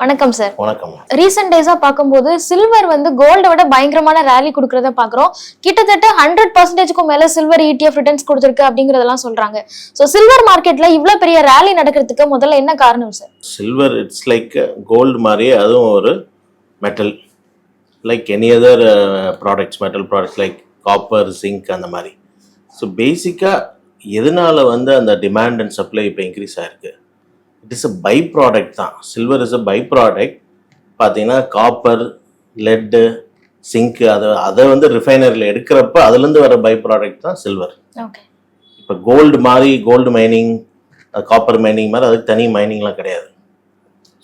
வணக்கம் சார் வணக்கம். ரீசெண்ட் டேஸா பார்க்கும்போது சில்வர் வந்து கோல்டை விட பயங்கரமான ரேலி கொடுக்கறத பாக்குறோம் கிட்டத்தட்ட ஹண்ட்ரட் பர்சன்டேஜ்க்கும் மேல சில்வர் இடிஎஃப் ரிட்டர்ன்ஸ் கொடுத்துருக்கு அப்படிங்கறதெல்லாம் சொல்றாங்க. சோ சில்வர் மார்க்கெட்ல இவ்வளவு பெரிய ரேலி நடக்கிறதுக்கு முதல்ல என்ன காரணம் sir silver it's like gold மாதிரியே அதுவும் ஒரு metal like any other products metal products like copper zinc அந்த மாதிரி. ஸோ பேசிக்காக எதனால வந்து அந்த டிமாண்ட் அண்ட் சப்ளை இப்போ இன்க்ரீஸ் ஆயிருக்கு? It is a by product தான். Silver is a by product பார்த்தீங்கன்னா காப்பர் லெட்டு சிங்க் அதை அதை வந்து ரிஃபைனரியில் எடுக்கிறப்ப அதுலேருந்து வர பை ப்ராடக்ட் தான் சில்வர் இப்போ கோல்டு மாதிரி கோல்டு மைனிங் காப்பர் மைனிங் மாதிரி அதுக்கு தனி மைனிங்லாம் கிடையாது.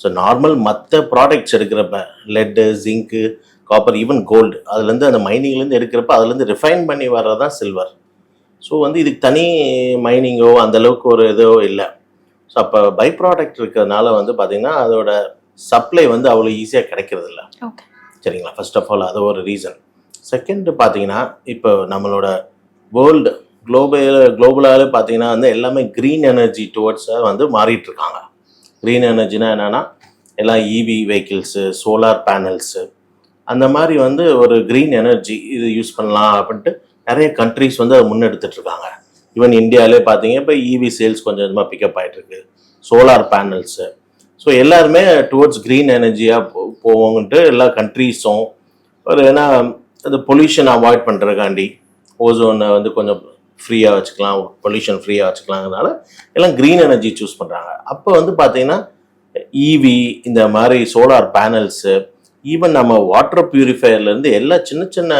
ஸோ நார்மல் மற்ற ப்ராடக்ட்ஸ் எடுக்கிறப்ப lead zinc copper even gold அதுலேருந்து அந்த மைனிங்லேருந்து எடுக்கிறப்ப அதுலேருந்து ரிஃபைன் பண்ணி வர்றது தான் சில்வர் ஸோ வந்து இதுக்கு தனி மைனிங்கோ அந்த அளவுக்கு ஒரு இதோ இல்லை. ஸோ அப்போ பை ப்ராடக்ட் இருக்கிறதுனால வந்து பார்த்திங்கன்னா அதோட சப்ளை வந்து அவ்வளோ ஈஸியாக கிடைக்கிறது இல்ல. சரிங்களா? ஃபர்ஸ்ட் ஆஃப் ஆல் அது ஒரு ரீசன் செகண்ட் பார்த்தீங்கன்னா இப்போ நம்மளோட வேர்ல்டு குளோபல் குளோபலாகவே பார்த்தீங்கன்னா வந்து எல்லாமே க்ரீன் எனர்ஜி டுவர்ட்ஸாக வந்து மாறிட்டு இருக்காங்க. க்ரீன் எனர்ஜினா என்னென்னா எல்லாம் E EV vehicles solar panels அந்த மாதிரி வந்து ஒரு க்ரீன் எனர்ஜி இது யூஸ் பண்ணலாம் அப்படின்ட்டு நிறைய கண்ட்ரிஸ் வந்து அதை முன்னெடுத்துட்டு இருக்காங்க. ஈவன் இந்தியாவிலே பார்த்தீங்க இப்போ இவி சேல்ஸ் கொஞ்சம் கொஞ்சமாக பிக்கப் ஆகிட்டு இருக்கு. சோலார் பேனல்ஸு ஸோ எல்லாருமே டுவர்ட்ஸ் க்ரீன் எனர்ஜியாக போவோங்கன்ட்டு எல்லா கண்ட்ரீஸும் ஒரு ஏன்னா அந்த பொல்யூஷன் அவாய்ட் பண்ணுறதுக்காண்டி ஓசோனை வந்து கொஞ்சம் ஃப்ரீயாக வச்சுக்கலாம் பொல்யூஷன் ஃப்ரீயாக வச்சுக்கலாங்கிறதுனால எல்லாம் க்ரீன் எனர்ஜி சூஸ் பண்ணுறாங்க அப்போ வந்து பார்த்தீங்கன்னா ஈவி இந்த மாதிரி சோலார் பேனல்ஸு ஈவன் நம்ம வாட்டர் பியூரிஃபையர்லேருந்து எல்லா சின்ன சின்ன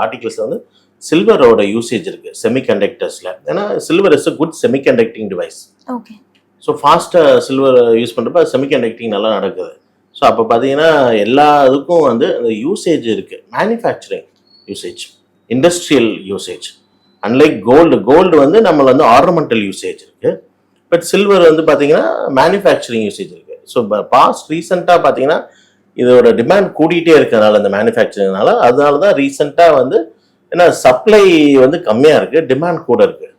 ஆர்டிகிள்ஸ் வந்து சில்வரோட யூசேஜ் இருக்குது செமிகண்டக்டர்ஸில் ஏன்னா silver is a good semiconducting device okay so ஃபாஸ்ட்டாக சில்வர் யூஸ் பண்ணுறப்ப செமிகண்டக்டிங் நல்லா நடக்குது. ஸோ அப்போ பார்த்தீங்கன்னா எல்லா இதுக்கும் வந்து அந்த யூசேஜ் இருக்குது manufacturing usage industrial usage unlike gold gold வந்து நம்மளை வந்து ஆர்னமெண்டல் யூசேஜ் இருக்குது பட் சில்வர் வந்து பார்த்தீங்கன்னா மேனுஃபேக்சரிங் யூசேஜ் இருக்குது ஸோ பாஸ்ட் ரீசெண்டாக பார்த்தீங்கன்னா இதோட டிமாண்ட் கூடிட்டே இருக்கிறதுனால இந்த மேனுஃபேக்சரிங்னால அதனால தான் ரீசெண்டாக வந்து ஏன்னா சப்ளை வந்து கம்மியாக இருக்குது டிமாண்ட் கூட இருக்குது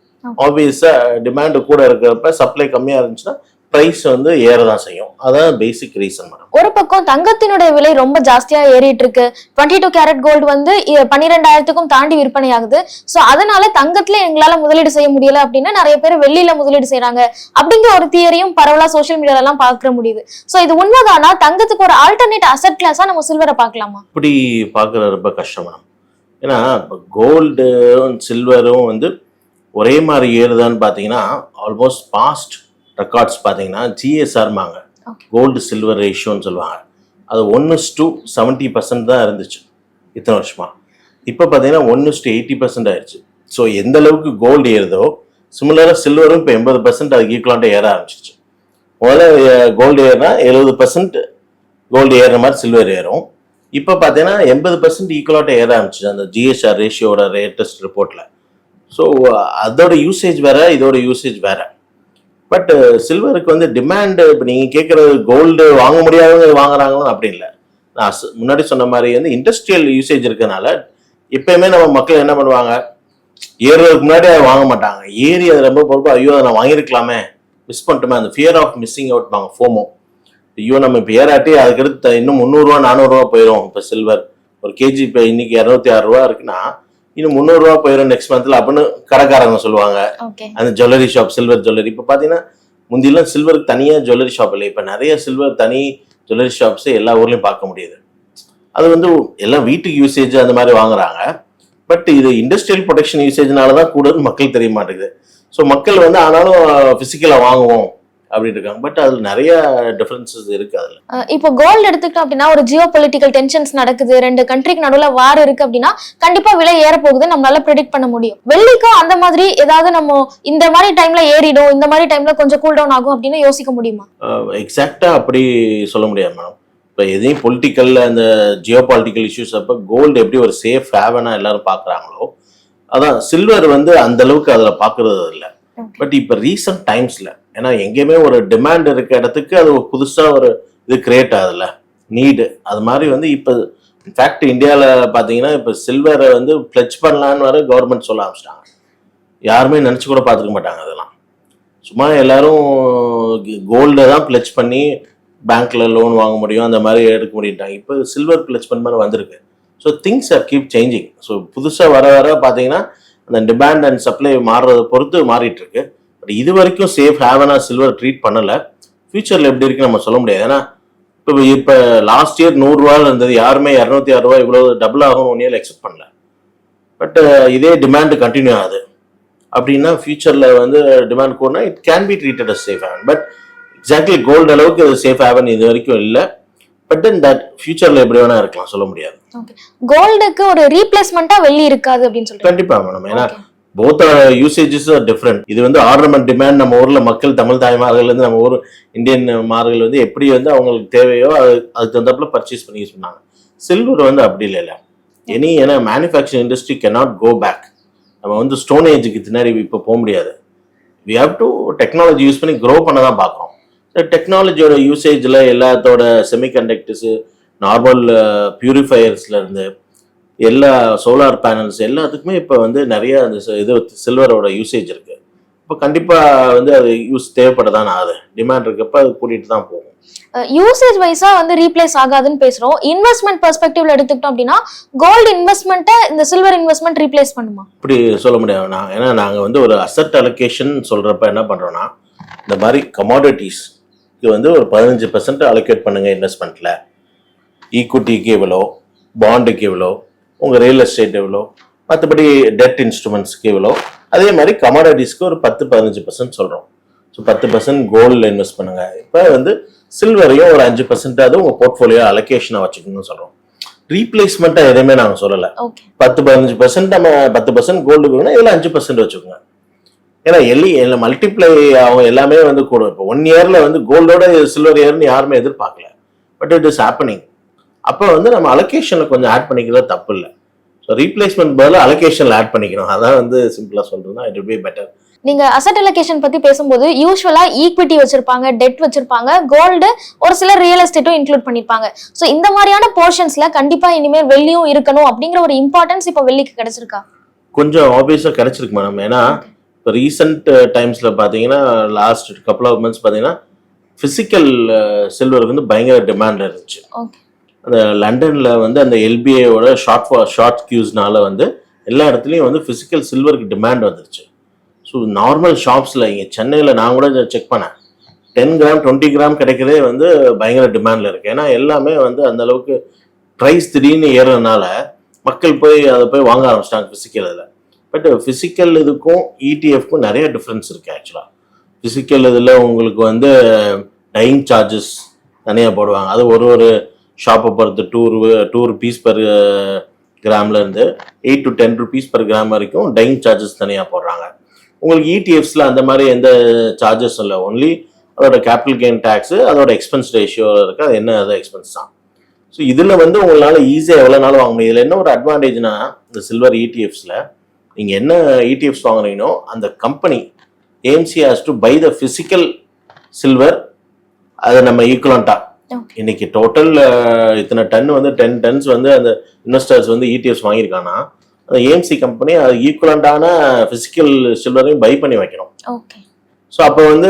ஆப்வியஸாக டிமாண்டு கூட இருக்கிறப்ப சப்ளை கம்மியாக இருந்துச்சுன்னா ப்ரைஸ் வந்து ஏற தான் செய்யும். அதான் பேசிக் ரீசன் மேடம் ஒரு பக்கம் தங்கத்தினுடைய விலை ரொம்ப ஜாஸ்தியா ஏறிட்டு இருக்கு. டுவெண்ட்டி டூ கேரட் கோல்டு வந்து பன்னிரெண்டாயிரத்துக்கும் தாண்டி விற்பனை ஆகுது சோ அதனால தங்கத்துல எங்களால முதலீடு செய்ய முடியல அப்படின்னா நிறைய பேர் வெள்ளியில முதலீடு செய்றாங்க. அப்படிங்கிற ஒரு தியரியும் பரவலா சோஷியல் மீடியால எல்லாம் பார்க்க முடியுது. சோ இது உண்மைதானா? தங்கத்துக்கு ஒரு ஆல்டர்னேட் அசெட் கிளாஸா நம்ம சில்வரை பார்க்கலாமா? இப்படி பார்க்குறது ரொம்ப கஷ்டம் மேடம் ஏன்னா கோல்டும் சில்வரும் வந்து ஒரே மாதிரி ஏறுதான்னு பார்த்தீங்கன்னா ஆல்மோஸ்ட் பாஸ்ட் ரெக்கார்ட்ஸ் பார்த்தீங்கன்னா ஜிஎஸ்ஆர்மாங்க. கோல்டு சில்வர் ரேஷியோன்னு சொல்லுவாங்க. அது ஒன்று டு செவன்ட்டி பர்சன்ட் தான் இருந்துச்சு இத்தனை வருஷமா. இப்போ பார்த்தீங்கன்னா ஒன்று டு எயிட்டி பர்சன்ட் ஆயிடுச்சு ஸோ எந்த அளவுக்கு கோல்டு ஏறுதோ சிமிலராக சில்வரும் இப்போ எண்பது பர்சன்ட் அதுக்கு ஈக்குவலாக ஏற ஆரம்பிச்சிச்சு முதல்ல கோல்டு ஏறினா எழுபது பர்சன்ட் கோல்டு ஏறுற மாதிரி சில்வர் ஏறும். இப்போ பார்த்தீங்கன்னா எண்பது பர்சன்ட் ஈக்குவலாக ஏற ஆரம்பிச்சிச்சு. அந்த ஜிஎஸ்ஆர் ரேஷியோட லேட்டஸ்ட் ரிப்போர்ட்டில் ஸோ அதோட யூசேஜ் வேற இதோட யூசேஜ் வேற. பட் சில்வருக்கு வந்து டிமாண்டு இப்போ நீங்கள் கேட்குறது கோல்டு வாங்க முடியாதவங்க வாங்குறாங்களோ அப்படி இல்லை. நான் முன்னாடி சொன்ன மாதிரி வந்து இண்டஸ்ட்ரியல் யூசேஜ் இருக்கனால எப்பயுமே நம்ம மக்கள் என்ன பண்ணுவாங்க? ஏறுறதுக்கு முன்னாடி அதை வாங்க மாட்டாங்க. ஏறி அது ரொம்ப பொறுப்பு ஐயோ அதை நான் வாங்கியிருக்கலாமே. மிஸ் பண்ணிட்டோமே அந்த ஃபியர் ஆஃப் மிஸ்ஸிங் அவுட் வாங்க ஃபோமோ ஐயோ நம்ம இப்போ ஏறாட்டி அதுக்கடுத்து இன்னும் முந்நூறுரூவா நானூறுரூவா போயிடும் இப்போ சில்வர் ஒரு கேஜி இப்போ இன்னைக்கு இரநூத்தி ஆறு ரூபா இருக்குன்னா இன்னும் முந்நூறுரூவா போயிடும் நெக்ஸ்ட் மந்த்ல அப்படின்னு கடைக்காரங்க சொல்லுவாங்க. அந்த ஜுவல்லரி ஷாப் சில்வர் ஜுவல்லரி இப்போ பார்த்தீங்கன்னா முந்தியெல்லாம் சில்வருக்கு தனியாக ஜுவல்லரி ஷாப் இல்லை. இப்போ நிறைய சில்வர் தனி ஜுவல்லரி ஷாப்ஸ் எல்லா ஊர்லேயும் பார்க்க முடியுது. அது வந்து எல்லாம் வீட்டுக்கு யூசேஜ் அந்த மாதிரி வாங்குறாங்க. பட் இது இண்டஸ்ட்ரியல் ப்ரொடக்ஷன் யூசேஜ்னால தான் கூடுதல் மக்கள் தெரிய மாட்டேங்குது. ஸோ மக்கள் வந்து ஆனாலும் ஃபிசிக்கலாக வாங்குவோம். அப்படின்னு இருக்காங்க பட் அதில் நிறைய டிஃப்ரென்சஸ் இருக்கு அதில். இப்போ கோல்டு எடுத்துக்கிட்டோம் அப்படின்னா ஒரு ஜியோ பொலிட்டிக்கல் டென்ஷன்ஸ் நடக்குது ரெண்டு கண்ட்ரிக்கு நடுவுல வார் இருக்கு அப்படின்னா கண்டிப்பா விலை ஏற போகுது நம்மளால ப்ரெடிக்ட் பண்ண முடியும். வெள்ளிக்கும் அந்த மாதிரி ஏதாவது நம்ம இந்த மாதிரி டைம்ல ஏறிடும் இந்த மாதிரி டைம்ல கொஞ்சம் கூல் டவுன் ஆகும் அப்படின்னு யோசிக்க முடியுமா? எக்ஸாக்டாக அப்படி சொல்ல முடியாது மேடம் இப்போ எதையும் பொலிட்டிக்கல் அந்த ஜியோ பாலிட்டிக்கல் இஷ்யூஸ் அப்போ கோல்டு எப்படி ஒரு சேஃப் ஹேவனாக எல்லாரும் பார்க்குறாங்களோ அதான் சில்வர் வந்து அந்த அளவுக்கு அதில் பார்க்கறது இல்லை. பட் இப்போ ரீசன்ட் டைம்ஸில் ஏன்னா எங்கேயுமே ஒரு டிமாண்ட் இருக்க இடத்துக்கு அது புதுசாக ஒரு இது கிரியேட் ஆகுதுல்ல நீடு அது மாதிரி வந்து இப்போ இன்ஃபேக்ட் இந்தியாவில் பார்த்தீங்கன்னா இப்போ சில்வரை வந்து ஃப்ளெச் பண்ணலான்னு வர கவர்மெண்ட் சொல்ல ஆரம்பிச்சிட்டாங்க. யாருமே நினச்சி கூட பார்த்துக்க மாட்டாங்க அதெல்லாம். சும்மா எல்லாரும் கோல்டை தான் ஃப்ளெச் பண்ணி பேங்க்ல லோன் வாங்க முடியும் அந்த மாதிரி எடுக்க முடியும்ட்டாங்க. இப்போ சில்வர் ஃப்ளெச் பண்ண மாதிரி வந்திருக்கு. So things are keep changing so புதுசாக வர வர பார்த்தீங்கன்னா அந்த டிமாண்ட் அண்ட் சப்ளை மாறுறதை பொறுத்து மாறிட்டு இருக்கு பட் இது வரைக்கும் சேஃப் ஹேவனா சில்வர் ட்ரீட் பண்ணலை. ஃபியூச்சரில் எப்படி இருக்குன்னு நம்ம சொல்ல முடியாது. ஏன்னா இப்போ இப்போ லாஸ்ட் இயர் நூறுரூவாவில் இருந்தது யாருமே இரநூத்தி ஆறு ரூபா இவ்வளோ டபுள் ஆகும் ஒன் இயர் எக்ஸ்பெக்ட் பண்ணல. பட் uh, இதே டிமாண்ட் கண்டினியூ ஆகுது. அப்படின்னா ஃபியூச்சரில் வந்து demand கூடனா it can be treated as safe haven but exactly gold அளவுக்கு அது சேஃப் ஹேவன் இது வரைக்கும் இல்லை. பட் தென் தட் ஃபியூச்சரில் எப்படி வேணா இருக்கலாம் சொல்ல முடியாது. கோல்டுக்கு ஒரு ரீப்ளேஸ்மெண்டா வெள்ளி இருக்காது அப்படின்னு சொல்றீங்க. கண்டிப்பா மேடம் ஏன்னா. போத் யூசேஜஸ் டிஃப்ரெண்ட் இது வந்து ஆர்னமெண்ட் டிமாண்ட் நம்ம ஊர்ல மக்கள் தமிழ் தாய்மார்கள் வந்து நம்ம ஊர் இந்தியன் மார்கள் வந்து எப்படி வந்து அவங்களுக்கு தேவையோ அது அதுக்கு தகுந்தாப்புல பர்ச்சேஸ் பண்ணி யூஸ் பண்ணாங்க. சில்வர் வந்து அப்படி இல்லை எனி ஏன்னா manufacturing industry cannot go back நம்ம வந்து ஸ்டோன் ஏஜுக்கு பின்னாடி இப்போ போக முடியாது. We have to technology use பண்ணி க்ரோ பண்ண தான் பார்க்குறோம். டெக்னாலஜியோட யூசேஜில் எல்லாத்தோட செமிகண்டக்டர்ஸு நார்மல் பியூரிஃபையர்ஸ்ல இருந்து எல்லா சோலார் பேனல்ஸ் எல்லாத்துக்குமே இப்போ வந்து நிறைய அந்த இது சில்வரோட யூசேஜ் இருக்கு. இப்போ கண்டிப்பாக வந்து அது யூஸ் தேவைப்பட தான் ஆகுது. டிமாண்ட் இருக்கப்ப அது கூட்டிகிட்டு தான் போகும். யூசேஜ் வைஸா வந்து ரீப்ளேஸ் ஆகாதுன்னு பேசுறோம். இன்வெஸ்ட்மெண்ட் பெர்ஸ்பெக்டிவ்ல எடுத்துக்கிட்டோம் அப்படின்னா கோல்டு இன்வெஸ்ட்மெண்ட்டை இந்த சில்வர் இன்வெஸ்ட்மெண்ட் ரீப்ளேஸ் பண்ணுமா? இப்படி சொல்ல முடியாது. நான் ஏன்னா நாங்கள் வந்து ஒரு அசட் அலோகேஷன் சொல்கிறப்ப என்ன பண்ணுறோன்னா இந்த மாதிரி கமாடிட்டிஸ்க்கு வந்து ஒரு பதினஞ்சு பர்சன்ட் அலோகேட் பண்ணுங்க இன்வெஸ்ட்மெண்ட்டில் ஈக்விட்டிக்கு எவ்வளோ? பாண்டுக்கு எவ்வளோ? உங்கள் ரியல் எஸ்டேட் எவ்வளோ? மற்றபடி டெட் இன்ஸ்ட்ருமெண்ட்ஸ்க்கு எவ்வளோ? அதே மாதிரி கமாடிட்டிஸ்க்கு ஒரு பத்து பதினஞ்சு பர்சன்ட் சொல்கிறோம் ஸோ பத்து பர்சன்ட் கோல்டில் இன்வெஸ்ட் பண்ணுங்க. இப்போ வந்து சில்வரையும் ஒரு அஞ்சு பர்சன்டாவது உங்கள் போர்ட்ஃபோலியோ அலோகேஷனாக வச்சுக்கணும்னு சொல்கிறோம் ரீப்ளேஸ்மெண்ட்டாக எதுவுமே நாங்கள் சொல்லலை. பத்து பதினஞ்சு பர்சன்ட் நம்ம பத்து பர்சன்ட் கோல்டு வேணும்னா இதில் அஞ்சு பர்சன்ட் வச்சுக்கோங்க. ஏன்னா எல்லி மல்டிப்ளை ஆகும் எல்லாமே வந்து கூட இப்போ ஒன் இயர்ல வந்து கோல்டோட சில்வர் இயர்னு யாருமே எதிர்பார்க்கல. பட் இட் இஸ் ஹேப்பனிங் அப்போ வந்து நம்ம அலோகேஷனில் கொஞ்சம் ஆட் பண்ணிக்கிறது தப்பு இல்லை. ஸோ ரீப்ளேஸ்மெண்ட் பதிலாக அலோகேஷனில் ஆட் பண்ணிக்கணும் அதான் வந்து சிம்பிளாக சொல்றதுன்னா இட் பி பெட்டர் நீங்க அசட் அலோகேஷன் பத்தி பேசும்போது யூஸ்வலா ஈக்விட்டி வச்சிருப்பாங்க டெட் வச்சிருப்பாங்க கோல்டு ஒரு சிலர் ரியல் எஸ்டேட்டும் இன்க்ளூட் பண்ணிருப்பாங்க. சோ இந்த மாதிரியான போர்ஷன்ஸ்ல கண்டிப்பா இனிமேல் வெள்ளியும் இருக்கணும் அப்படிங்கிற ஒரு இம்பார்ட்டன்ஸ் இப்ப வெள்ளிக்கு கிடைச்சிருக்கா? கொஞ்சம் ஆப்வியஸாக கிடைச்சிருக்கு மேடம் ஏன்னா இப்போ ரீசெண்ட் டைம்ஸில் பார்த்தீங்கன்னா லாஸ்ட் கப்பல் ஆஃப் மந்த்ஸ் பார்த்தீங்கன்னா ஃபிசிக்கல் சில்வருக்கு வந்து பயங்கர டிமாண்ட் இருந்துச்சு. அந்த லண்டனில் வந்து அந்த எல்பிஐயோட ஷார்ட் ஷார்ட் கியூஸ்னால வந்து எல்லா இடத்துலையும் வந்து ஃபிசிக்கல் சில்வருக்கு டிமாண்ட் வந்துருச்சு. ஸோ நார்மல் ஷாப்ஸில் இங்கே சென்னையில் நான் கூட செக் பண்ணேன். டென் கிராம் டுவெண்ட்டி கிராம் கிடைக்கிறதே வந்து பயங்கர டிமாண்டில் இருக்குது ஏன்னா எல்லாமே வந்து அந்த அளவுக்கு ப்ரைஸ் திடீர்னு ஏறுறதுனால மக்கள் போய் அதை போய் வாங்க ஆரம்பிச்சிட்டாங்க ஃபிசிக்கல் இதில். பட் ஃபிசிக்கல் uh, இதுக்கும் இடிஎஃப்க்கும் நிறைய டிஃப்ரென்ஸ் இருக்குது ஆக்சுவலாக ஃபிசிக்கல் இதில் உங்களுக்கு வந்து டைம் சார்ஜஸ் தனியாக போடுவாங்க. அது ஒரு ஒரு ஷாப்பை பொறுத்து டூர் two rupees per கிராம்லேருந்து eight to ten rupees per gram வரைக்கும் டைம் சார்ஜஸ் தனியாக போடுறாங்க. உங்களுக்கு இடிஎஃப்ஸில் அந்த மாதிரி எந்த சார்ஜஸ் இல்லை. ஒன்லி அதோட கேபிட்டல் கெயின் டேக்ஸு அதோட எக்ஸ்பென்ஸ் ரேஷியோ இருக்குது அது என்ன அது எக்ஸ்பென்ஸ் தான். ஸோ இதில் வந்து உங்களால் ஈஸியாக எவ்வளோ நாளும் வாங்க முடியும். இதில் என்ன ஒரு அட்வான்டேஜ்னா இந்த சில்வர் இடிஎஃப்ஸில் நீங்கள் என்ன இடிஎஃப்ஸ் வாங்குறீங்களோ அந்த company AMC has to buy the physical silver அதை நம்ம ஈக்குவலண்டா. ஓகே இன்னைக்கு டோட்டல் இத்தனை டன் வந்து டென் டன்ஸ் வந்து அந்த இன்வெஸ்டர்ஸ் வந்து E இடிஎஃப்ஸ் வாங்கியிருக்காங்கன்னா அந்த ஏஎம்சி கம்பெனி அது ஈக்குவலண்டான ஃபிசிக்கல் சில்வரையும் பை பண்ணி வைக்கணும். ஓகே ஸோ அப்போ வந்து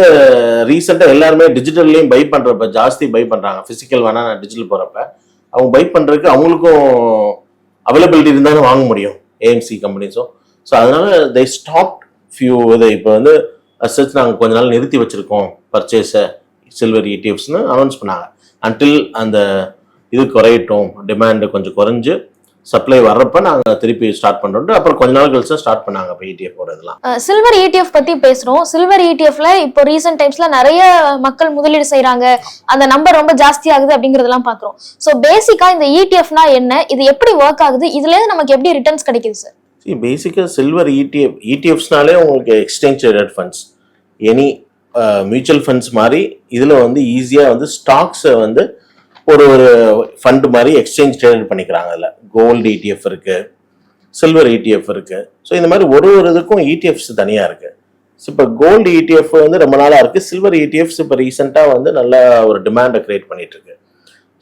ரீசெண்டாக எல்லாருமே டிஜிட்டல்லையும் பை பண்ணுறப்ப ஜாஸ்தி பை பண்ணுறாங்க ஃபிசிக்கல் வேணா நான் டிஜிட்டல் போகிறப்ப அவங்க பை பண்ணுறதுக்கு அவங்களுக்கும் அவைலபிலிட்டி இருந்தாலும் வாங்க முடியும் ஏஎம்சி கம்பெனிஸும் ஸோ அதனால தே ஸ்டாப் ஃபியூ இது இப்போ வந்து அசச் நாங்கள் கொஞ்ச நாள் நிறுத்தி வச்சுருக்கோம் பர்ச்சேஸை சில்வர் இடிஎஃப்ஸ்னு அனௌன்ஸ் பண்ணாங்க. அன்டில் அந்த இது குறையட்டும் டிமாண்டு கொஞ்சம் குறைஞ்சு சப்ளை வர்றப்ப நாங்கள் திருப்பி ஸ்டார்ட் பண்ணுறோம் அப்புறம் கொஞ்ச நாள் கழிச்சு ஸ்டார்ட் பண்ணாங்க இப்போ இடிஎஃப் இதெல்லாம். சில்வர் இடிஎஃப் பத்தி பேசுறோம். சில்வர் இடிஎஃப்ல இப்போ ரீசெண்ட் டைம்ஸ்ல நிறைய மக்கள் முதலீடு செய்கிறாங்க அந்த நம்பர் ரொம்ப ஜாஸ்தி ஆகுது அப்படிங்கறதெல்லாம் பாக்குறோம். ஸோ பேசிக்கா இந்த இடிஎஃப்னா என்ன? இது எப்படி ஒர்க் ஆகுது? இதுல நமக்கு எப்படி ரிட்டர்ன்ஸ் கிடைக்குது சார் see பேசிக்காக சில்வர் இடிஎஃப் இடிஎஃப்ஸ்னாலே உங்களுக்கு exchange rate funds any mutual funds மாதிரி இதில் வந்து ஈஸியாக வந்து ஸ்டாக்ஸை வந்து ஒரு ஒரு ஃபண்டு மாதிரி எக்ஸ்சேஞ்ச் ட்ரேட் பண்ணிக்கிறாங்க அதில். கோல்டு இடிஎஃப் இருக்குது சில்வர் இடிஎஃப் இருக்குது ஸோ இந்த மாதிரி ஒரு ஒரு இதுக்கும் இடிஎஃப்ஸ் தனியாக இருக்குது ஸோ இப்போ கோல்டு இடிஎஃப் வந்து ரொம்ப நாளாக இருக்குது சில்வர் இடிஎஃப்ஸ் இப்போ ரீசெண்டாக வந்து நல்ல ஒரு டிமாண்டை கிரியேட் பண்ணிகிட்ருக்கு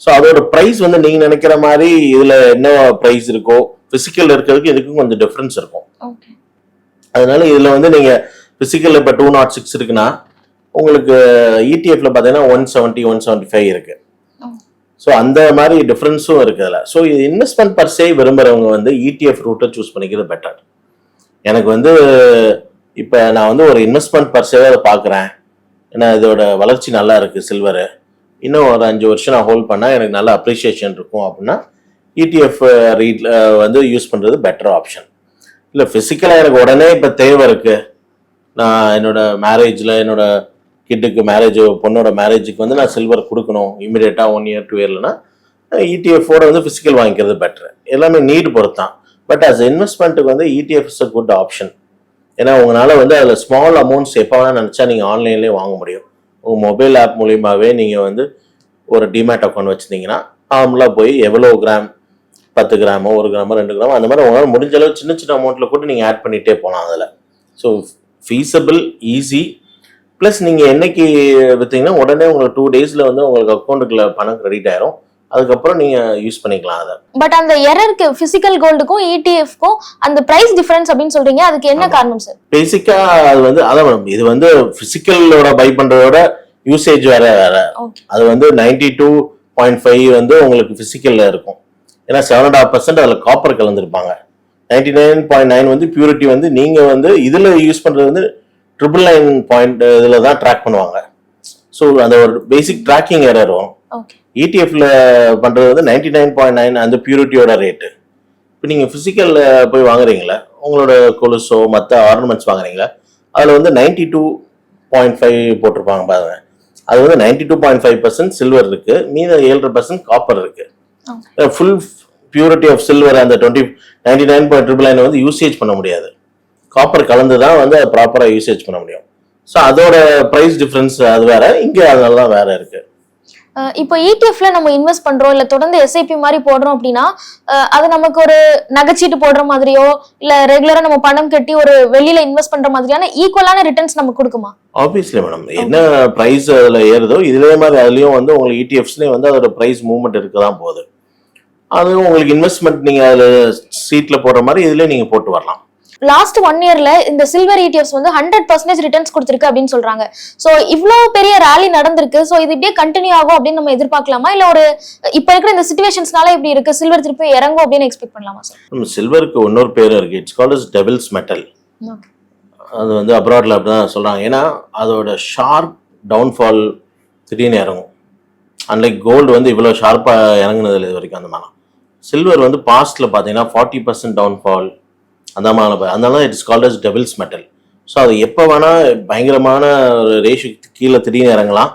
ஸோ அதோட ப்ரைஸ் வந்து நீங்கள் நினைக்கிற மாதிரி இதில் என்ன ப்ரைஸ் இருக்கோ ஃபிசிக்கல் இருக்கிறதுக்கு இதுக்கும் கொஞ்சம் டிஃப்ரென்ஸ் இருக்கும். அதனால இதில் வந்து நீங்கள் ஃபிசிக்கல் இப்போ டூ நாட் சிக்ஸ் இருக்குன்னா உங்களுக்கு இடிஎஃப்ல பார்த்தீங்கன்னா one seventy one seventy five இருக்கு. Oh. ஸோ அந்த மாதிரி டிஃப்ரென்ஸும் இருக்கு அதில். ஸோ இது இன்வெஸ்ட்மெண்ட் பர்சே விரும்புறவங்க வந்து இடிஎஃப் ரூட்டை சூஸ் பண்ணிக்கிறது பெட்டர் எனக்கு வந்து இப்போ நான் வந்து ஒரு இன்வெஸ்ட்மெண்ட் பர்சேவே அதை பார்க்குறேன் ஏன்னா இதோட வளர்ச்சி நல்லா இருக்கு சில்வரு இன்னும் ஒரு அஞ்சு வருஷம் நான் ஹோல்ட் பண்ணால் எனக்கு நல்ல அப்ரிஷியேஷன் இருக்கும் அப்படின்னா இடிஎஃப் ரீட்ல வந்து யூஸ் பண்ணுறது பெட்டர் ஆப்ஷன் இல்லை ஃபிசிக்கலாக எனக்கு உடனே இப்போ தேவை இருக்குது நான் என்னோட மேரேஜில் என்னோட கிட்டுக்கு மேரேஜ் பொண்ணோட மேரேஜுக்கு வந்து நான் சில்வர் கொடுக்கணும். இமீடியட்டாக ஒன் இயர் டூ இயர்லனா இடிஎஃபோட வந்து ஃபிசிக்கல் வாங்கிக்கிறது பெட்டர் எல்லாமே நீட் பொறுத்தான். பட் அஸ் இன்வெஸ்ட்மெண்ட்டுக்கு வந்து ETF is a good option ஏன்னா உங்களால் வந்து அதில் ஸ்மால் அமௌண்ட்ஸ் எப்போ வேணால் நினச்சா நீங்கள் ஆன்லைன்லேயே வாங்க முடியும். உங்கள் மொபைல் ஆப் மூலியமாகவே நீங்கள் வந்து ஒரு டிமேட் அக்கௌண்ட் வச்சுருந்தீங்கன்னா நார்மலாக போய் எவ்வளோ கிராம் பத்து கிராமோ ஒரு கிராமோ ரெண்டு கிராமோ அந்த மாதிரி உங்களால் முடிஞ்ச அளவு சின்ன சின்ன அமௌண்ட்டில் கூட நீங்கள் ஆட் பண்ணிகிட்டே போகலாம் அதில். ஸோ ஃபீஸபிள் ஈஸி ப்ளஸ் நீங்கள் என்னைக்கு விற்றீங்கன்னா உடனே உங்களுக்கு டூ டேஸில் வந்து உங்களுக்கு அக்கௌண்ட்டுக்குள்ள பணம் கிரெடிட் ஆயிரும். அதுக்கப்புறம் நீங்கள் யூஸ் பண்ணிக்கலாம் அதை. பட் அந்த எரருக்கு பிசிக்கல் கோல்டுக்கும் இடிஎஃப்க்கும் அந்த பிரைஸ் டிஃபரன்ஸ் அப்படின்னு சொல்றீங்க அதுக்கு என்ன காரணம் சார் பேசிக்காக அது வந்து அதான் இது வந்து ஃபிசிக்கலோட பை பண்ணுறதோட யூசேஜ் வேற வேற. அது வந்து நைன்டி டூ பாயிண்ட் ஃபைவ் வந்து உங்களுக்கு ஃபிசிக்கலில் இருக்கும். ஏன்னா செவன் அண்ட் ஹாஃப் பர்சன்ட் அதில் காப்பர் கலந்துருப்பாங்க. நைன்டி நைன் பாயிண்ட் நைன் வந்து பியூரிட்டி வந்து நீங்கள் வந்து இதில் யூஸ் பண்ணுறது வந்து ட்ரிபிள் நைன் பாயிண்ட் இதில் தான் ட்ராக் பண்ணுவாங்க. ஸோ அந்த ஒரு பேசிக் ட்ராக்கிங் எரர் வரும். இடிஎஃப்ல பண்ணுறது வந்து நைன்டி நைன் பாயிண்ட் நைன் அந்த பியூரிட்டியோட ரேட்டு இப்போ நீங்கள் ஃபிசிக்கலில் போய் வாங்குறீங்களா? உங்களோட கொலுசோ மற்ற ஆர்னமெண்ட்ஸ் வாங்குறீங்களா? அதில் வந்து நைன்டி டூ பாயிண்ட் ஃபைவ் போட்டிருப்பாங்க பாருங்க. அது வந்து ninety two point five percent silver இருக்கு. மீத ஏழரை பர்சன்ட் காப்பர் இருக்கு. ஃபுல் பியூரிட்டி ஆஃப் சில்வர் அந்த twenty ninety nine point triple nine வந்து யூசேஜ் பண்ண முடியாது. காப்பர் கலந்து தான் வந்து அதை ப்ராப்பராக யூசேஜ் பண்ண முடியும். ஸோ அதோட ப்ரைஸ் டிஃப்ரென்ஸ் அது வேற. இங்கே அதனால தான் வேற இருக்கு. அஹ் இப்போ இடிஎஃப்ல நம்ம இன்வெஸ்ட் பண்றோம் இல்ல தொடர்ந்து எஸ்ஐபி மாதிரி போடுறோம் அப்படின்னா அது நமக்கு ஒரு நகைச்சீட்டு போடுற மாதிரியோ இல்ல ரெகுலரா நம்ம பணம் கட்டி ஒரு வெளியில இன்வெஸ்ட் பண்ற மாதிரியான ஈக்குவலான ரிட்டர்ன்ஸ் நமக்கு கொடுக்குமா? ஆப்வியஸ்லி மேடம் என்ன ப்ரைஸ் அதில் ஏறுதோ இதே மாதிரி அதுலேயும் வந்து உங்களுக்கு E இடிஎஃப்ஸ்லேயும் வந்து அதோட ப்ரைஸ் மூவ்மெண்ட் இருக்க தான் போகுது. அது உங்களுக்கு இன்வெஸ்ட்மெண்ட் நீங்கள் அதில் சீட்டில் போடுற மாதிரி இதுலேயே நீங்கள் போட்டு வரலாம். லாஸ்ட் ஒன் இயர்ல இந்த சில்வர் இடிஎஃப்ஸ் வந்து ஹண்ட்ரட் பர்சன்டேஜ் ரிட்டர்ன்ஸ் கொடுத்துருக்கு அப்படின்னு சொல்றாங்க. சோ இவ்ளோ பெரிய ரேலி நடந்திருக்கு. சோ இது இப்படியே கண்டினியூ ஆகும் அப்படின்னு நம்ம எதிர்பார்க்கலாமா? இல்ல ஒரு இப்ப இருக்கிற இந்த சுச்சுவேஷன்ஸ்னால இப்படி இருக்கு? சில்வர் திருப்பி இறங்கும் அப்படின்னு எக்ஸ்பெக்ட் பண்ணலாமா சார் சில்வருக்கு இன்னொரு பேர் இருக்கு. It's called is devil's metal அது வந்து அப்ராட்ல அப்படி தான் சொல்கிறாங்க ஏன்னா அதோட ஷார்ப் டவுன்ஃபால் திடீர்னு இறங்கும். அன்லைக் கோல்டு வந்து இவ்வளோ ஷார்ப்பாக இறங்குனது இது வரைக்கும் அந்த மாதிரி சில்வர் வந்து பாஸ்ட்டில் பார்த்தீங்கன்னா ஃபார்ட்டி பர்சன்ட் டவுன்ஃபால் அந்த மாதிரி அதனால it's called as devil's metal so அது எப்போ வேணால் பயங்கரமான ஒரு ரேஷுக்கு கீழே திடீர்னு இறங்கலாம்.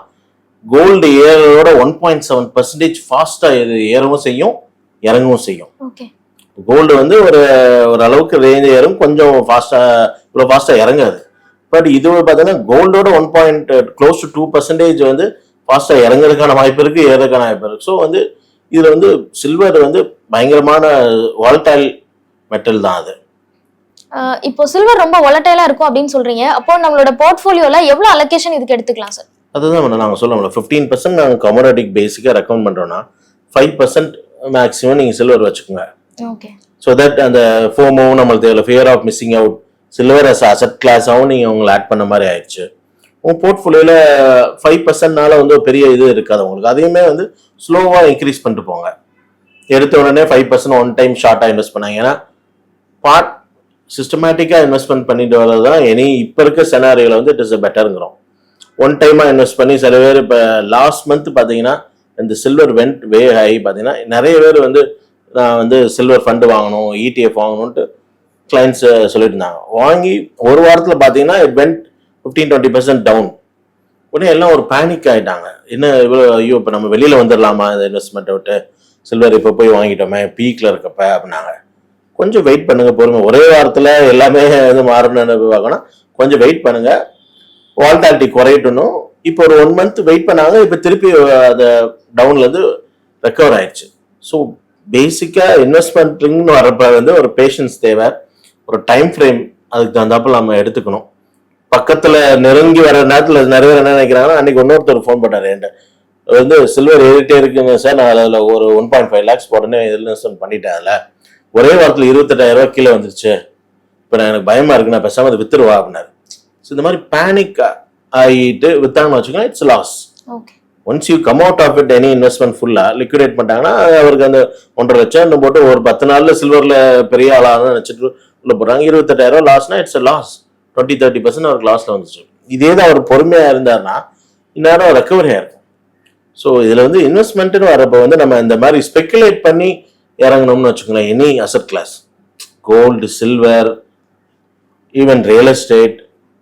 கோல்டு ஏறதோட ஒன் பாயிண்ட் செவன் பர்சன்டேஜ் ஃபாஸ்ட்டாக இது ஏறவும் செய்யும் இறங்கவும் செய்யும். ஓகே கோல்டு வந்து ஒரு ஒரு அளவுக்கு ரேஞ்ச் ஏறும் கொஞ்சம் ஃபாஸ்ட்டாக இவ்வளோ ஃபாஸ்ட்டாக இறங்காது. பட் இது பார்த்தீங்கன்னா கோல்டோட one point close to two percentage வந்து ஃபாஸ்ட்டாக இறங்குறதுக்கான வாய்ப்பு இருக்குது ஏறதுக்கான வாய்ப்பு இருக்குது ஸோ வந்து இதில் வந்து சில்வர் வந்து பயங்கரமான வால்டைல் மெட்டல் தான் அது. இப்போ சில்வர் ரொம்ப ஒலட்டைலா இருக்கும் அப்படின்னு சொல்றீங்க. அப்போ நம்மளோட போர்ட்ஃபோலியோல எவ்வளவு அலோகேஷன் இதுக்கு எடுத்துக்கலாம் சார் அதுதான் நாங்கள் சொல்லலாம் ஃபிஃப்டீன் பர்சன்ட் நாங்கள் கமோடிக் பேசிக்காக ரெக்கமெண்ட் பண்ணுறோன்னா ஃபைவ் பர்சன்ட் மேக்ஸிமம் நீங்கள் சில்வர் வச்சுக்கோங்க. ஓகே ஸோ தட் அந்த ஃபோமும் நம்மளுக்கு தேவையில்ல. Fear of missing out silver as asset கிளாஸாகவும் நீங்கள் உங்களை ஆட் பண்ண மாதிரி ஆயிடுச்சு. உங்கள் போர்ட்ஃபோலியோவில் ஃபைவ் பர்சன்ட்னால வந்து பெரிய இது இருக்காது உங்களுக்கு. அதையுமே வந்து ஸ்லோவாக இன்க்ரீஸ் பண்ணிட்டு போங்க. எடுத்த உடனே ஃபைவ் பர்சன்ட் ஒன் டைம் ஷார்ட்டாக இன்வெஸ்ட் பண்ணாங்க. ஏன்னா பார்ட் சிஸ்டமேட்டிக்காக இன்வெஸ்ட்மெண்ட் பண்ணிட்டு வர்றது தான் எனி இப்போ இருக்க செனாரியில் வந்து இட் இஸ் பெட்டருங்கிறோம் ஒன் டைமாக இன்வெஸ்ட் பண்ணி சில பேர் இப்போ லாஸ்ட் மந்த் பார்த்தீங்கன்னா இந்த சில்வர் வெண்ட் வே ஹை பார்த்தீங்கன்னா நிறைய பேர் வந்து நான் வந்து சில்வர் ஃபண்டு வாங்கணும் இடிஎஃப் வாங்கணும்ட்டு கிளைண்ட்ஸு சொல்லியிருந்தாங்க இருந்தாங்க வாங்கி ஒரு வாரத்தில் பார்த்தீங்கன்னா it went fifteen twenty percent down உடனே எல்லாம் ஒரு பேனிக் ஆகிட்டாங்க என்ன இவ்வளோ ஐயோ இப்போ நம்ம வெளியில் வந்துடலாமா இந்த இன்வெஸ்ட்மெண்ட்டை விட்டு? சில்வர் இப்போ போய் வாங்கிட்டோமே பீக்கில் இருக்கப்ப அப்படின்னாங்க. கொஞ்சம் வெயிட் பண்ணுங்க பொறுமை. ஒரே வாரத்தில் எல்லாமே இது மாறணும்னு பார்க்கணும் கொஞ்சம் வெயிட் பண்ணுங்க. வால்டாலிட்டி குறையட்டணும் இப்போ ஒரு ஒன் மந்த் வெயிட் பண்ணாங்க இப்போ திருப்பி அந்த டவுன்லேருந்து ரெக்கவர் ஆயிடுச்சு. ஸோ பேசிக்காக இன்வெஸ்ட்மெண்ட்டுன்னு வரப்ப வந்து ஒரு பேஷன்ஸ் தேவை. ஒரு டைம் ஃப்ரேம் அதுக்கு தகுந்தாப்பில் நம்ம எடுத்துக்கணும். பக்கத்தில் நெருங்கி வர நேரத்தில் நிறைய பேர் என்ன நினைக்கிறாங்கன்னா அன்னைக்கு இன்னொருத்தர் ஃபோன் பண்ணார் என்கிட்ட வந்து சில்வர் ஏறிட்டே இருக்குங்க சார் நான் அதில் ஒரு ஒன் பாயிண்ட் ஃபைவ் லேக்ஸ் உடனே இன்வெஸ்ட்மெண்ட் பண்ணிட்டேன் அதில் ஒரே வாரத்தில் இருபத்தெட்டாயிரம் ரூபாய் கீழே வந்துருச்சு. இப்போ நான் எனக்கு பயமா இருக்கு நான் பேசாம அதை வித்துருவா அப்படின்னாரு. ஸோ இந்த மாதிரி பேனிக் ஆகிட்டு வித்தாங்கன்னு வச்சுக்கோங்க it's loss once you come out of it any investment ஃபுல்லாக லிக்விடேட் பண்ணிட்டாங்கன்னா அவருக்கு அந்த ஒன்றரை லட்சம் போட்டு ஒரு பத்து நாளில் சில்வரில் பெரிய ஆளாக நினச்சிட்டு உள்ள போடுறாங்க. இருபத்தெட்டாயிரம் லாஸ்னா it's loss twenty thirty percent அவருக்கு லாஸில் வந்துச்சு இதே தான் அவர் பொறுமையாக இருந்தாருன்னா இந்நேரம் ரெக்கவரி ஆயிருக்கும் ஸோ இதில் வந்து இன்வெஸ்ட்மெண்ட்டுன்னு வரப்போ வந்து நம்ம இந்த மாதிரி ஸ்பெக்குலேட் பண்ணி இறங்கணும்னு வச்சுக்கோங்களேன் any asset class gold silver even real estate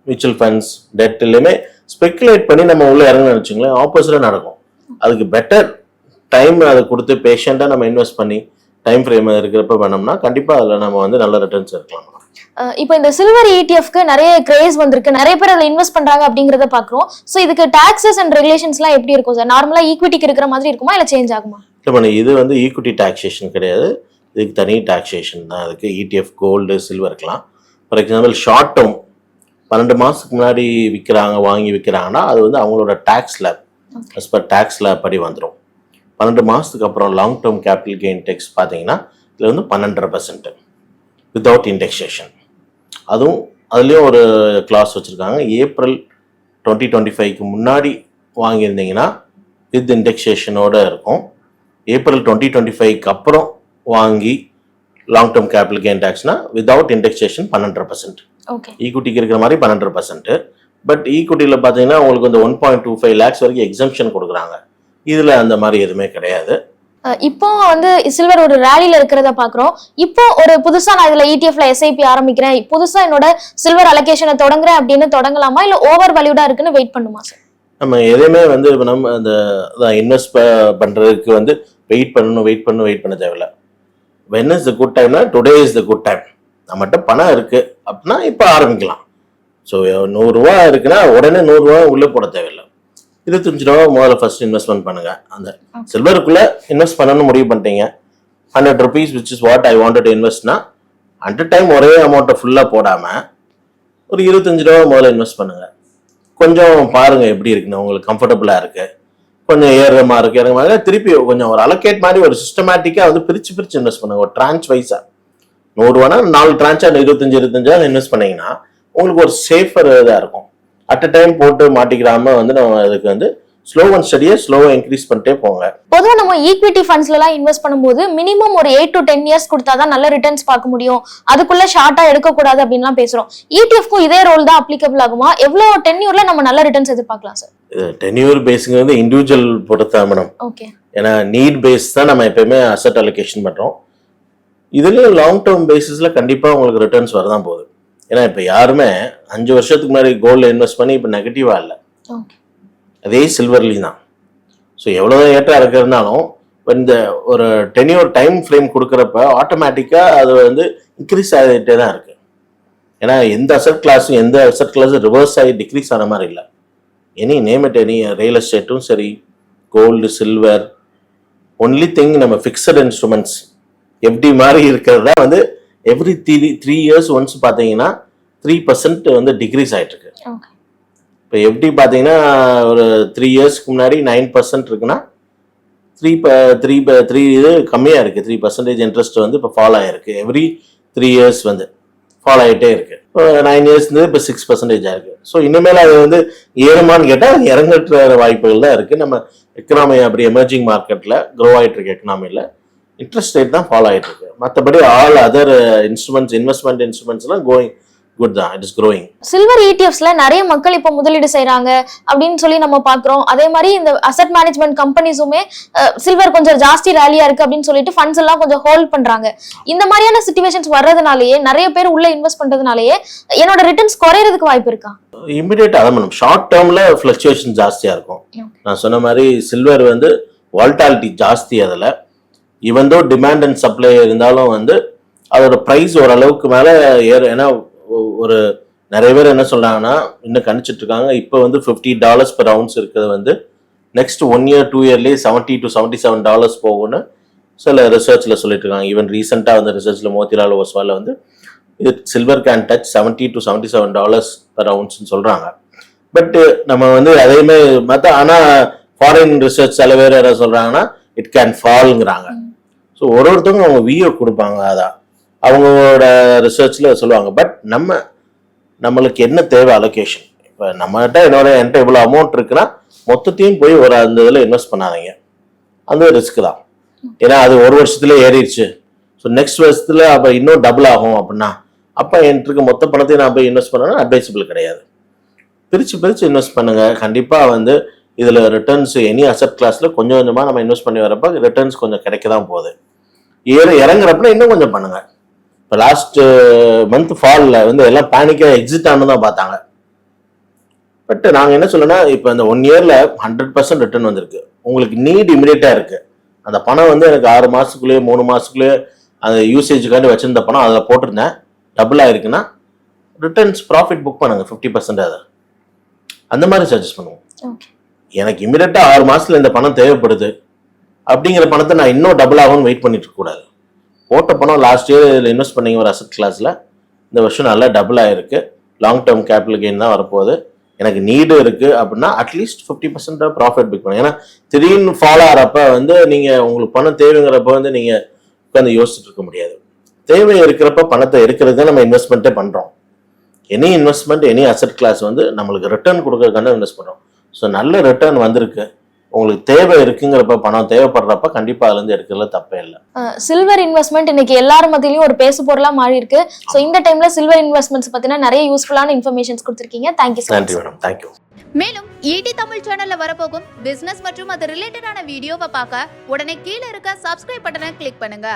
mutual funds debt எல்லாமே ஸ்பெக்குலேட் பண்ணி நம்ம உள்ளே இறங்கணும்னு வச்சுங்களேன் ஆப்போசிட்டாக நடக்கும். அதுக்கு பெட்டர் டைம் அதை கொடுத்து பேஷண்ட்டாக நம்ம இன்வெஸ்ட் பண்ணி டைம் ஃப்ரேம் இருக்கிறப்ப பண்ணோம்னா கண்டிப்பாக அதில் நம்ம வந்து நல்ல ரிட்டர்ன்ஸ் இருக்கலாம் இப்போ இந்த சில்வர் இடிஎஃப்க்கு நிறைய கிரேஸ் வந்திருக்கு. நிறைய பேர் அதில் இன்வெஸ்ட் பண்றாங்க அப்படிங்கறத பாக்குறோம் சோ இதுக்கு டாக்ஸஸ் அண்ட் ரெகுலேஷன்ஸ்லாம் எப்படி இருக்கும் சார் நார்மலா ஈக்விட்டிக்கு இருக்கிற மாதிரி இருக்குமா இல்ல சேஞ்ச் ஆகுமா? இல்லை பண்ண இது வந்து ஈக்விட்டி டாக்ஸேஷன் கிடையாது. இதுக்கு தனி டாக்ஸேஷன் தான். அதுக்கு இடிஎஃப் கோல்டு சில்வருக்கெலாம் ஃபார் எக்ஸாம்பிள் ஷார்ட் டேர்ம் பன்னெண்டு மாதத்துக்கு முன்னாடி விற்கிறாங்க வாங்கி விற்கிறாங்கன்னா அது வந்து அவங்களோட tax slab as per tax slab படி வந்துடும் பன்னெண்டு மாதத்துக்கு அப்புறம் long term capital gain tax பார்த்தீங்கன்னா இதில் வந்து பன்னெண்டரை பர்சன்ட் வித்தவுட் இண்டெக்ஸேஷன் அதுவும் அதுலேயும் ஒரு கிளாஸ் வச்சுருக்காங்க. ஏப்ரல் டுவெண்ட்டி டுவெண்ட்டி ஃபைவ்க்கு முன்னாடி வாங்கியிருந்தீங்கன்னா வித் இண்டெக்ஸேஷனோட இருக்கும். ஏப்ரல் டுவெண்ட்டி டுவெண்ட்டி ஃபைவ்க்கு அப்புறம் வாங்கி லாங் டேர்ம் கேபிட்டல் கெயின் டேக்ஸ்னா வித்தவுட் இண்டெக்ஸேஷன் பன்னெண்டரை பர்சன்ட் ஓகே ஈக்குட்டிக்கு இருக்கிற மாதிரி பன்னெண்டரை பர்சன்ட் பட் ஈக்குட்டியில் பார்த்தீங்கன்னா உங்களுக்கு வந்து one point two five lakhs வரைக்கும் எக்ஸம்ஷன் கொடுக்குறாங்க. இதில் அந்த மாதிரி எதுவுமே கிடையாது. இப்போ வந்து சில்வர் ஒரு ரேலில இருக்கிறத பாக்குறோம் இப்போ ஒரு புதுசா நான் இதுல E இடிஎஃப்ல எஸ்ஐபி ஆரம்பிக்கிறேன். புதுசா என்னோட சில்வர் அலோகேஷனை தொடங்குறேன் அப்படின்னு தொடங்கலாமா? இல்ல ஓவர் வேல்யூடா இருக்குன்னு வெயிட் பண்ணுமா சார் நம்ம எதையுமே வந்து நம்ம அந்த இன்வெஸ்ட் பண்ணுறதுக்கு வந்து வெயிட் பண்ணணும் வெயிட் பண்ணணும் வெயிட் பண்ண தேவையில்ல. வென் இஸ் த குட் டைம்னா today is the good time நம்மகிட்ட பணம் இருக்கு அப்படின்னா இப்போ ஆரம்பிக்கலாம். ஸோ நூறுரூவா இருக்குன்னா உடனே நூறுரூவா உள்ளே போட தேவையில்லை. இருபத்தஞ்சு ரூபா முதல்ல ஃபர்ஸ்ட் இன்வெஸ்ட்மெண்ட் பண்ணுங்க. அந்த சில்வருக்குள்ள இன்வெஸ்ட் பண்ணணும்னு முடிவு பண்ணிட்டீங்க. Hundred rupees which is what I wanted இன்வெஸ்ட்னா at time ஒரே அமௌண்ட்டை ஃபுல்லாக போடாமல் ஒரு இருபத்தஞ்சு ரூபா முதல்ல இன்வெஸ்ட் பண்ணுங்க. கொஞ்சம் பாருங்க எப்படி இருக்குன்னு. உங்களுக்கு கம்ஃபர்டபுளாக இருக்கு. கொஞ்சம் ஏறுறமா இருக்கு. இறங்குற மாதிரி திருப்பி கொஞ்சம் ஒரு அலோகேட் மாதிரி ஒரு சிஸ்டமேட்டிக்காக வந்து பிரிச்சு பிரித்து இன்வெஸ்ட் பண்ணுங்க. ஒரு ட்ரான்ச் வைஸா நூறுரூவானா நாலு ட்ரான்ச்சா இருபத்தஞ்சு இருபத்தஞ்சா இன்வெஸ்ட் பண்ணீங்கன்னா உங்களுக்கு ஒரு சேஃபர் இதாக இருக்கும். அட் அ டைம் போட்டு மாட்டிக்கிறாம வந்து நம்ம அதுக்கு வந்து ஸ்லோ அண்ட் ஸ்டடியை ஸ்லோவாக இன்க்ரீஸ் பண்ணிட்டே போங்க. பொதுவாக நம்ம ஈக்விட்டி ஃபண்ட்ஸ்ல எல்லாம் இன்வெஸ்ட் பண்ணும்போது மினிமம் ஒரு எயிட் டு டென் இயர்ஸ் கொடுத்தா தான் நல்ல ரிட்டர்ன்ஸ் பார்க்க முடியும். அதுக்குள்ள ஷார்ட்டாக எடுக்கக்கூடாது அப்படின்லாம் பேசுகிறோம் இடிஎஃப்க்கும் இதே ரோல் தான் அப்ளிகபிள் ஆகுமா? எவ்வளோ டென் இயரில் நம்ம நல்ல ரிட்டர்ன்ஸ் எதிர்பார்க்கலாம் சார் டென்யூர் பேஸுங்க வந்து இண்டிவிஜுவல் பொறுத்தா மேடம் ஓகே ஏன்னா நீட் பேஸ் தான் நம்ம எப்பயுமே அசட் அலோகேஷன் பண்ணுறோம் இதுலேயும் லாங் டேர்ம் பேசிஸில் கண்டிப்பாக உங்களுக்கு ரிட்டர்ன்ஸ் வரதான் போகுது. ஏன்னா இப்போ யாருமே அஞ்சு வருஷத்துக்கு முன்னாடி கோல்டில் இன்வெஸ்ட் பண்ணி இப்போ நெகட்டிவாக இல்லை. அதே சில்வர்லேயும் தான். ஸோ எவ்வளோதான் ஏற்றம் இருக்கிறதுனாலும் இப்ப இந்த ஒரு டென்யூர் டைம் ஃப்ரேம் கொடுக்குறப்ப ஆட்டோமேட்டிக்காக அது வந்து இன்க்ரீஸ் ஆகிட்டே தான் இருக்குது ஏன்னா எந்த அசட் கிளாஸும் எந்த அசட் கிளாஸும் ரிவர்ஸ் ஆகி டிக்ரீஸ் ஆன மாதிரி இல்லை. Any name it any real எஸ்டேட்டும் சரி கோல்டு சில்வர் ஒன்லி திங் நம்ம ஃபிக்ஸட் இன்ஸ்ட்ருமெண்ட்ஸ் எஃப்டி மாதிரி இருக்கிறது தான் வந்து every three three years once பார்த்தீங்கன்னா த்ரீ பர்சன்ட் வந்து டிக்ரீஸ் ஆகிட்டு இருக்கு ஓகே இப்போ எஃப்டி பார்த்தீங்கன்னா ஒரு த்ரீ இயர்ஸ்க்கு முன்னாடி நைன் பர்சன்ட் இருக்குன்னா த்ரீ ப த்ரீ த்ரீ இது கம்மியாக இருக்குது த்ரீ பர்சன்டேஜ் இன்ட்ரெஸ்ட் வந்து இப்போ ஃபாலோ ஆகிருக்கு எவ்ரி த்ரீ இயர்ஸ் வந்து. ஃபாலோ ஆகிட்டே இருக்கு. இப்போ நைன் இயர்ஸ்லேருந்து இப்போ சிக்ஸ் பர்சன்டேஜ் ஆயிருக்கு. ஸோ இனிமேல் அது வந்து ஏறுமான்னு கேட்டால் அது இறங்குற வாய்ப்புகள் தான் இருக்குது நம்ம எக்கனாமி அப்படி எமர்ஜிங் மார்க்கெட்டில் க்ரோ ஆகிட்டு இருக்கு எக்கனாமியில் இன்ட்ரெஸ்ட் ரேட் தான் ஃபாலோ ஆகிட்டு இருக்கு. மற்றபடி ஆல் அதர் இன்ஸ்ட்ருமெண்ட்ஸ் இன்வெஸ்ட்மெண்ட் இன்ஸ்ட்ருமெண்ட்ஸ்லாம் கோயிங் குட் தான் இட் இஸ் க்ரோயிங் சில்வர் இடிஎஃப்ஸ்ல நிறைய மக்கள் இப்போ முதலீடு செய்றாங்க அப்படின்னு சொல்லி நம்ம பாக்குறோம் அதே மாதிரி இந்த அசட் மேனேஜ்மெண்ட் கம்பெனிஸுமே சில்வர் கொஞ்சம் ஜாஸ்தி ரேலியா இருக்கு அப்படின்னு சொல்லிட்டு ஃபண்ட்ஸ் எல்லாம் கொஞ்சம் ஹோல்ட் பண்றாங்க. இந்த மாதிரியான சுச்சுவேஷன்ஸ் வர்றதுனாலயே நிறைய பேர் உள்ள இன்வெஸ்ட் பண்றதுனாலயே என்னோட ரிட்டர்ன்ஸ் குறையறதுக்கு வாய்ப்பு இருக்கா? இமிடியேட் அதான் மேடம். ஷார்ட் டேர்மில் ஃப்ளக்சுவேஷன் ஜாஸ்தியாக இருக்கும். நான் சொன்ன மாதிரி சில்வர் வந்து வால்டாலிட்டி ஜாஸ்தி அதில். Even though demand and supply இருந்தாலும் வந்து அதோட ப்ரைஸ் ஓரளவுக்கு மேலே ஏறு ஏன்னா ஒரு நிறைய பேர் என்ன சொல்றாங்கன்னா இன்னும் கணிச்சிட்டு இருக்காங்க. இப்போ வந்து ஃபிஃப்டி டாலர்ஸ் per ounce இருக்கிறது வந்து next one year two இயர்லேயே seventy to seventy seven dollars போகும்னு சில ரிசர்ச்சில் சொல்லிட்டு இருக்காங்க. ஈவன் ரீசெண்டாக வந்து ரிசர்ச்சில் மோத்திலால் ஒஸ்வாலில் வந்து இது silver can touch seventy to seventy seven dollars per ounceன்னு சொல்கிறாங்க பட் நம்ம வந்து அதையுமே மற்ற ஆனால் ஃபாரின் ரிசர்ச் சில பேர் என்ன சொல்கிறாங்கன்னா இட் கேன் ஃபால்ங்கிறாங்க ஸோ ஒரு ஒருத்தவங்க அவங்க வியூ கொடுப்பாங்க அதான் அவங்களோட ரிசர்ச்சில் சொல்லுவாங்க. பட் நம்ம நம்மளுக்கு என்ன தேவை அலோகேஷன் இப்போ நம்மகிட்ட என்னோட என்கிட்ட இவ்வளோ அமௌண்ட் இருக்குன்னா மொத்தத்தையும் போய் ஒரு அந்த இதில் இன்வெஸ்ட் பண்ணாதீங்க. அந்த ரிஸ்க் தான். ஏன்னா அது ஒரு வருஷத்துல ஏறிடுச்சு. ஸோ நெக்ஸ்ட் வருஷத்தில் அப்போ இன்னும் டபுள் ஆகும் அப்படின்னா அப்போ என்கிட்ட இருக்க மொத்த பணத்தையும் நான் போய் இன்வெஸ்ட் பண்ணணும் அட்வைசபிள் கிடையாது. பிரித்து பிரித்து இன்வெஸ்ட் பண்ணுங்கள் கண்டிப்பாக வந்து இதில் ரிட்டர்ன்ஸ் எனி அசட் கிளாஸில் கொஞ்சம் கொஞ்சமாக நம்ம இன்வெஸ்ட் பண்ணி வரப்போ ரிட்டர்ன்ஸ் கொஞ்சம் கிடைக்க தான் போகுது. ஏற இறங்குறப்ப இன்னும் கொஞ்சம் பண்ணுங்கள் இப்போ லாஸ்ட் மந்த் ஃபாலில் வந்து எல்லாம் பேனிக்காக எக்ஸிட் ஆனு தான் பார்த்தாங்க. பட் நாங்கள் என்ன சொல்லணும்னா இப்போ இந்த ஒன் இயரில் ஹண்ட்ரட் பர்சன்ட் ரிட்டர்ன் வந்திருக்கு. உங்களுக்கு நீட் இமிடியேட்டாக இருக்கு. அந்த பணம் வந்து எனக்கு ஆறு மாதத்துக்குள்ளேயே மூணு மாதத்துக்குள்ளேயே அந்த யூசேஜுக்காண்டி வச்சிருந்த பணம் அதில் போட்டிருந்தேன். டபுள் ஆயிருக்குன்னா ரிட்டர்ன்ஸ் ப்ராஃபிட் புக் பண்ணுங்க ஃபிஃப்டி பர்சன்ட் அதை. அந்த மாதிரி சஜஸ்ட் பண்ணுவோம். எனக்கு இமிடியட்டாக ஆறு மாசத்துல இந்த பணம் தேவைப்படுது. அப்படிங்கிற பணத்தை நான் இன்னும் டபுள் ஆகும்னு வெயிட் பண்ணிட்டு கூடாது. போட்ட பணம் லாஸ்ட் இயர் இதில் இன்வெஸ்ட் பண்ணிங்க ஒரு அசட் கிளாஸில் இந்த வருஷம் நல்லா டபுள் ஆகிருக்கு லாங் டேர்ம் கேபிட்டல் கெயின் தான் வரப்போகுது. எனக்கு நீடு இருக்குது அப்படின்னா at least fifty percent profit pick பண்ணுங்க ஏன்னா திடீர்னு ஃபாலோ ஆகிறப்ப வந்து நீங்கள் உங்களுக்கு பணம் தேவைங்கிறப்ப வந்து நீங்கள் உட்காந்து யோசிச்சுட்டு இருக்க முடியாது. தேவை இருக்கிறப்ப பணத்தை எடுக்கிறது தான் நம்ம இன்வெஸ்ட்மெண்ட்டே பண்ணுறோம் any investment any asset class வந்து நம்மளுக்கு ரிட்டர்ன் கொடுக்கறதுக்கான இன்வெஸ்ட் பண்ணுறோம் ஸோ நல்ல ரிட்டர்ன் வந்திருக்கு. உங்களுக்கு தேவை இருக்குங்கிறப்ப பணம் தேவைப்படுறப்ப கண்டிப்பா அதுல இருந்து எடுக்கிறதுல தப்பே இல்லை. சில்வர் இன்வெஸ்ட்மெண்ட் இன்னைக்கு எல்லார் மத்தியிலயும் ஒரு பேசு பொருளா மாறி இருக்கு. சோ இந்த டைம்ல சில்வர் இன்வெஸ்ட்மெண்ட்ஸ் பத்தின நிறைய யூஸ்ஃபுல்லான இன்ஃபர்மேஷன்ஸ் கொடுத்திருக்கீங்க. தேங்க்யூ so நன்றி மேடம் தேங்க்யூ மேலும் ஈடி தமிழ் சேனல்ல வரப்போகும் பிசினஸ் மற்றும் அது ரிலேட்டடான வீடியோவை பார்க்க உடனே கீழே இருக்க சப்ஸ்கிரைப் பட்டனை கிளிக் பண்ணுங்க.